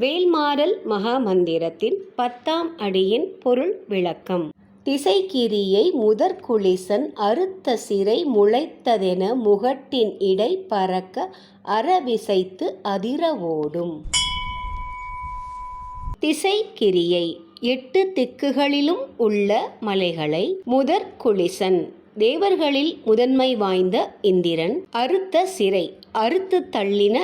வேல்மாறல் மகாமந்திரத்தின் பத்தாம் அடியின் பொருள் விளக்கம். திசைக்கிரியை முதற்குளிசன் அறுத்த சிறை முளைத்ததென முகட்டின் இடை பறக்க அறவிசைத்து அதிர ஓடும். திசைக்கிரியை எட்டு திக்குகளிலும் உள்ள மலைகளை முதற்குளிசன் தேவர்களில் முதன்மை வாய்ந்த இந்திரன் அறுத்த சிறை அறுத்து தள்ளின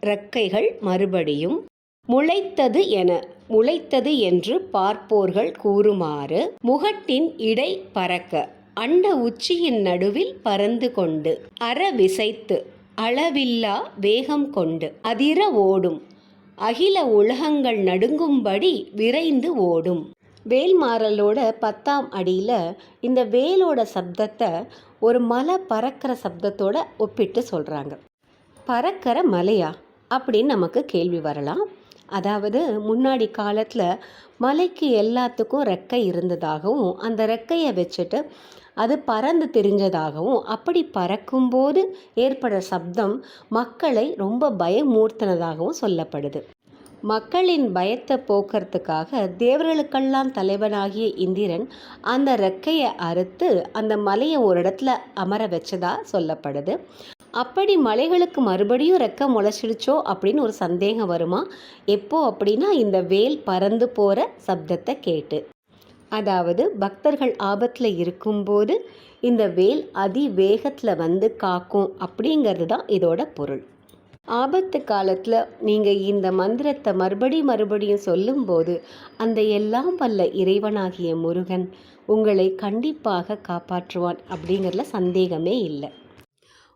இறக்கைகள் மறுபடியும் முளைத்தது என முளைத்தது என்று பார்ப்போர்கள் கூறுமாறு முகட்டின் இடை பறக்க அண்ட உச்சியின் நடுவில் பறந்து கொண்டு அற விசைத்து அளவில்லா வேகம் கொண்டு அதிர ஓடும். அகில உலகங்கள் நடுங்கும்படி விரைந்து ஓடும். வேல்மாறலோட பத்தாம் அடியில் இந்த வேலோட சப்தத்தை ஒரு மலை பறக்கிற சப்தத்தோட ஒப்பிட்டு சொல்கிறாங்க பறக்கிற மலையா? அப்படின்னு நமக்கு கேள்வி வரலாம். அதாவது முன்னாடி காலத்தில் மலைக்கு எல்லாத்துக்கும் ரெக்கை இருந்ததாகவும் அந்த ரெக்கையை வச்சுட்டு அது பறந்து தெரிஞ்சதாகவும் அப்படி பறக்கும்போது ஏற்படுற சப்தம் மக்களை ரொம்ப பயமூர்த்தினதாகவும் சொல்லப்படுது. மக்களின் பயத்தை போக்குறதுக்காக தேவர்களுக்கெல்லாம் தலைவனாகிய இந்திரன் அந்த ரெக்கையை அறுத்து அந்த மலையை ஒரு இடத்துல அமர வச்சதா சொல்லப்படுது. அப்படி மலைகளுக்கு மறுபடியும் ரெக்க முளைச்சிடுச்சோ அப்படின்னு ஒரு சந்தேகம் வருமா? எப்போ அப்படின்னா இந்த வேல் பறந்து போகிற சப்தத்தை கேட்டு. அதாவது பக்தர்கள் ஆபத்தில் இருக்கும்போது இந்த வேல் அதி வேகத்தில் வந்து காக்கும் அப்படிங்கிறது தான் இதோட பொருள். ஆபத்து காலத்தில் நீங்கள் இந்த மந்திரத்தை மறுபடி மறுபடியும் சொல்லும்போது அந்த எல்லாம் வல்ல இறைவனாகிய முருகன் உங்களை கண்டிப்பாக காப்பாற்றுவான் அப்படிங்கிறதுல சந்தேகமே இல்லை.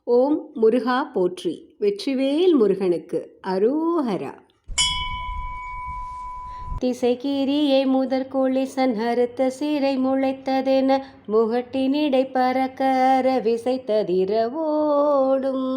ஓம் முருகா போற்றி. வெற்றிவேல் முருகனுக்கு அரோஹரா. திசைகீரியை முதற்கோழிசன் அறுத்த சீரை முளைத்ததென முகட்டினிடை பறக்க அற விசைத்ததிர ஓடும்